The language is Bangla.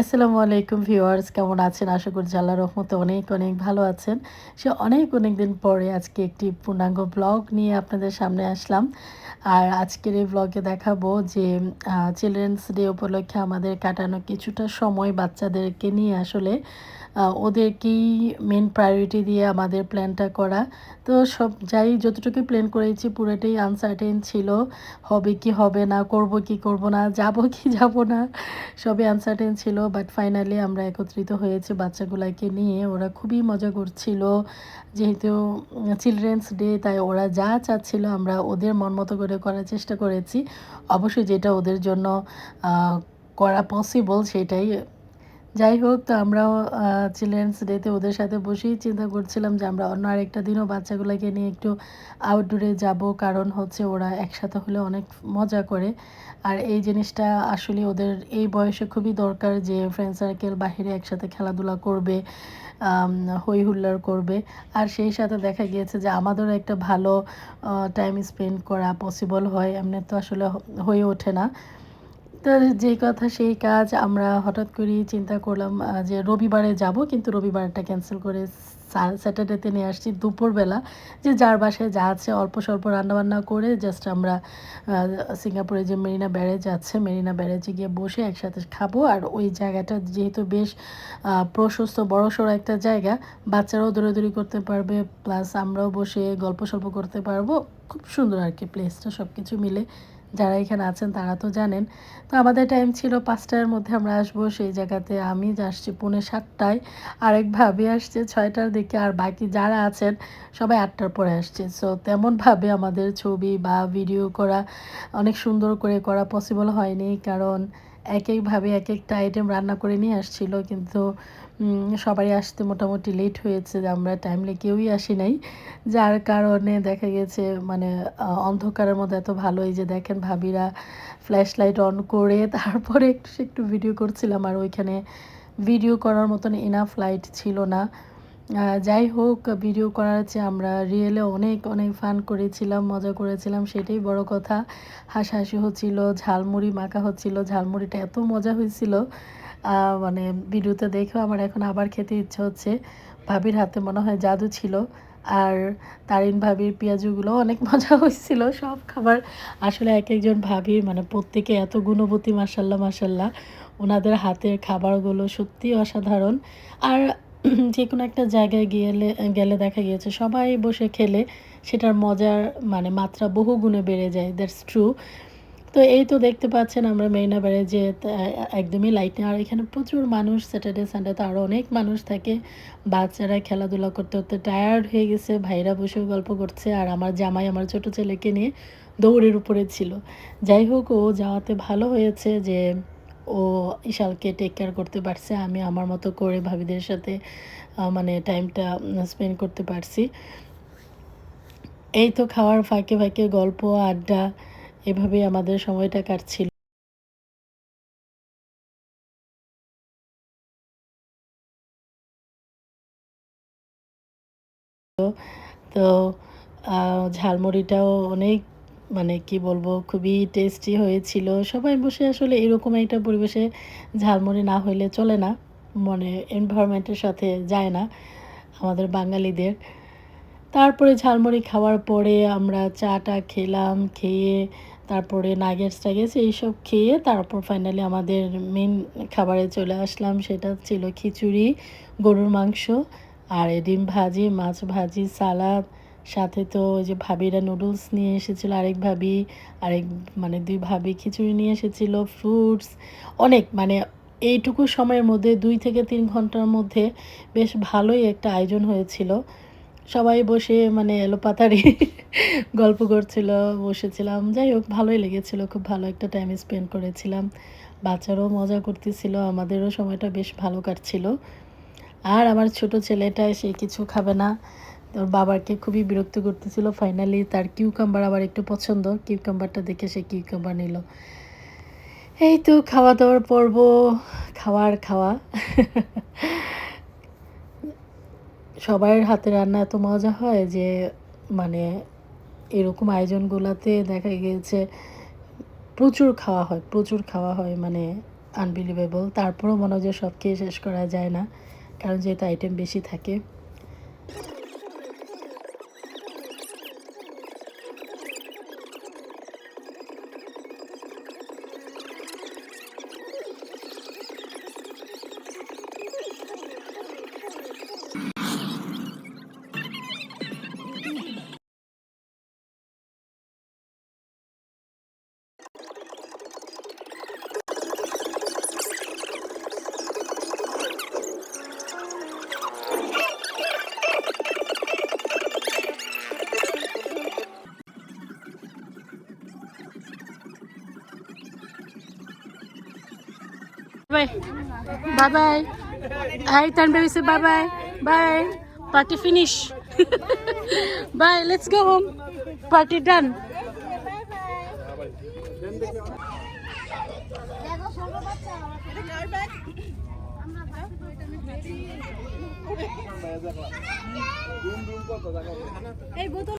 আসসালামু আলাইকুম ভিউয়ার্স, কেমন আছেন? আশা করছি আল্লাহ রহমতে অনেক অনেক ভালো আছেন। সে অনেক অনেক দিন পরে আজকে একটি পূর্ণাঙ্গ ব্লগ নিয়ে আপনাদের সামনে আসলাম। আর আজকের এই ব্লগে দেখাবো যে চিলড্রেন্স ডে উপলক্ষে আমাদের কাটানো কিছুটা সময় বাচ্চাদেরকে নিয়ে আসলে ওদেরকেই মেন প্রায়োরিটি দিয়ে আমাদের প্ল্যানটা করা। তো সব, যাই যতটুকু প্ল্যান করেছি পুরোটাই আনসার্টেন ছিল। হবে কি, হবে না, করব কি, করব না, যাব কি, যাব না, সবই আনসার্টেন ছিল। বাট ফাইনালি আমরা একত্রিত হয়েছে বাচ্চাগুলোকে নিয়ে। ওরা খুবই মজা করছিল। যেহেতু চিলড্রেন্স ডে তাই ওরা যা চাচ্ছিল আমরা ওদের মন মতো করে করার চেষ্টা করেছি। অবশ্যই যেটা ওদের জন্য করা পসিবল সেটাই যাই হোক, তো আমরাও চিলড্রেন্স ডেতে ওদের সাথে বসেই চিন্তা করছিলাম যে আমরা অন্য আরেকটা দিনও বাচ্চাগুলোকে নিয়ে একটু আউটডোরে যাব। কারণ হচ্ছে ওরা একসাথে হলে অনেক মজা করে। আর এই জিনিসটা আসলে ওদের এই বয়সে খুবই দরকার যে ফ্রেন্ড সার্কেল বাহিরে একসাথে খেলাধুলা করবে হই হুল্লার করবে। আর সেই সাথে দেখা গিয়েছে যে আমাদেরও একটা ভালো টাইম স্পেন্ড করা পসিবল হয়। এমনি তো আসলে হয়ে ওঠে না। তো যে কথা সেই কাজ আমরা হঠাৎ করেই চিন্তা করলাম যে রবিবারে যাব, কিন্তু রবিবারটা ক্যান্সেল করে স্যাটারডেতে নিয়ে আসছি দুপুরবেলা, যে যার বাসায় যা আছে অল্প স্বল্প রান্নাবান্না করে জাস্ট আমরা সিঙ্গাপুরে যে মেরিনা ব্যারেজ আছে মেরিনা ব্যারেজে গিয়ে বসে একসাথে খাব। আর ওই জায়গাটা যেহেতু বেশ প্রশস্ত বড়সড় একটা জায়গা, বাচ্চারাও দৌড়াদৌড়ি করতে পারবে প্লাস আমরাও বসে গল্প সল্প করতে পারব। খুব সুন্দর আর কি প্লেসটা সব কিছু মিলে। যারা এখানে আছেন তারা তো জানেন। তো আমাদের টাইম ছিল পাঁচটার মধ্যে আমরা আসব, সেই জায়গাতে আমি আসছি পৌনে সাতটায়, আরেক ভাবে আসছে ছয়টার দিকে, আর বাকি যারা আছেন সবাই আটটার পরে আসছে। সো তেমনভাবে আমাদের ছবি বা ভিডিও করা অনেক সুন্দর করে করা পসিবল হয়নি, কারণ এক একভাবে এক একটা আইটেম রান্না করে নিয়ে আসছিল, কিন্তু সবারই আসতে মোটামুটি লেট হয়েছে, আমরা টাইমলি কেউই আসি নাই। যার কারণে দেখা গেছে মানে অন্ধকারের মধ্যে এত ভালোই যে দেখেন ভাবিরা ফ্ল্যাশ লাইট অন করে তারপরে একটু একটু ভিডিও করছিলাম, আর ওইখানে ভিডিও করার মতন ইনাফ লাইট ছিল না। যাই হোক ভিডিও করার চেয়ে আমরা রিয়েলে অনেক অনেক ফান করেছিলাম, মজা করেছিলাম, সেটাই বড় কথা। হাসাহাসি হচ্ছিল, ঝালমুড়ি মাখা হচ্ছিল, ঝালমুড়িটা এত মজা হয়েছিল। মানে ভিডিওতে দেখেও আমার এখন আবার খেতে ইচ্ছে হচ্ছে। ভাবির হাতে মনে হয় জাদু ছিল। আর তারিন ভাবির পেঁয়াজুগুলো অনেক মজা হয়েছিল, সব খাবার। আসলে এক একজন ভাবির মানে প্রত্যেকে এত গুণবতী মাসাল্লাহ মাসাল্লাহ ওনাদের হাতের খাবারগুলো সত্যি অসাধারণ। আর যে কোনো একটা জায়গায় গেলে গেলে দেখা গিয়েছে, সবাই বসে খেলে, সেটার মজার মানে মাত্রা বহু গুণে বেড়ে যায় দ্যাটস ট্রু তো এই তো দেখতে পাচ্ছেন আমরা মেরিনা যে একদমই লাইট নেই, আর এখানে প্রচুর মানুষ স্যাটারডে সানডেতে আরও অনেক মানুষ থাকে, বাচ্চারা খেলাধুলা করতে করতে টায়ার্ড হয়ে গেছে, ভাইরা বসেও গল্প করছে, আর আমার জামাই আমার ছোট ছেলেকে নিয়ে দৌড়ের উপরে ছিল। যাই হোক, ও যাওয়াতে ভালো হয়েছে যে ও ইশালকে টেক কেয়ার করতে পারছে, আমি আমার মতো করে ভাবিদের সাথে মানে টাইমটা স্পেন্ড করতে পারছি। এই তো খাওয়ার ফাঁকে ফাঁকে গল্প, আড্ডা এভাবেই আমাদের সময়টা কাটছিল। তো ঝালমুড়িটাও অনেক মানে কি বলব, খুবই টেস্টি হয়েছিল। সবাই বসে আসলে এরকম একটা পরিবেশে ঝালমুড়ি না হইলে চলে না। মানে এনভায়রনমেন্টের সাথে যায় না আমাদের বাঙালিদের। তারপরে ঝালমুড়ি খাওয়ার পরে আমরা চাটা খেলাম, খেয়ে তারপরে নাগেটস টাগেটস এইসব খেয়ে তারপর ফাইনালি আমাদের মেন খাবারে চলে আসলাম। সেটা ছিল খিচুড়ি, গরুর মাংস আর ডিম ভাজি, মাছ ভাজি, সালাদ সাথে তো ওই যে ভাবিরা নুডলস নিয়ে এসেছিল, আরেক ভাবি, আরেক মানে দুই ভাবি খিচুড়ি নিয়ে এসেছিল ফ্রুটস অনেক মানে এইটুকু সময়ের মধ্যে দুই থেকে তিন ঘণ্টার মধ্যে বেশ ভালোই একটা আয়োজন হয়েছিল। সবাই বসে মানে এলোপাতারি গল্প করছিল, বসেছিলাম। যাই হোক, ভালোই লেগেছিল, খুব ভালো একটা টাইম স্পেন্ড করেছিলাম। বাচ্চারাও মজা করতেছিল, আমাদেরও সময়টা বেশ ভালো কাটছিল। আর আমার ছোট ছেলেটা, সে কিছু খাবে না। ওর বাবাকে খুবই বিরক্ত করতেছিল। ফাইনালি তার কিউকাম্বার আবার একটু পছন্দ। কিউকাম্বারটা দেখে সে কিউকাম্বার নিল। এই তো খাওয়া দাওয়ার পর্ব। খাওয়ার খাওয়া। সবার হাতে রান্না এত মজা হয় যে মানে এরকম আয়োজনগুলোতে দেখা গিয়েছে প্রচুর খাওয়া হয়, প্রচুর খাওয়া হয় মানে আনবিলিভেবল তারপরেও মনে হয় যে সব খেয়ে শেষ করা যায় না, কারণ যেহেতু আইটেম বেশি থাকে। Bye. Bye bye. Hi, Tan baby. Say bye bye. Bye. Party finish. bye. Let's go home. Party done. এই বোতল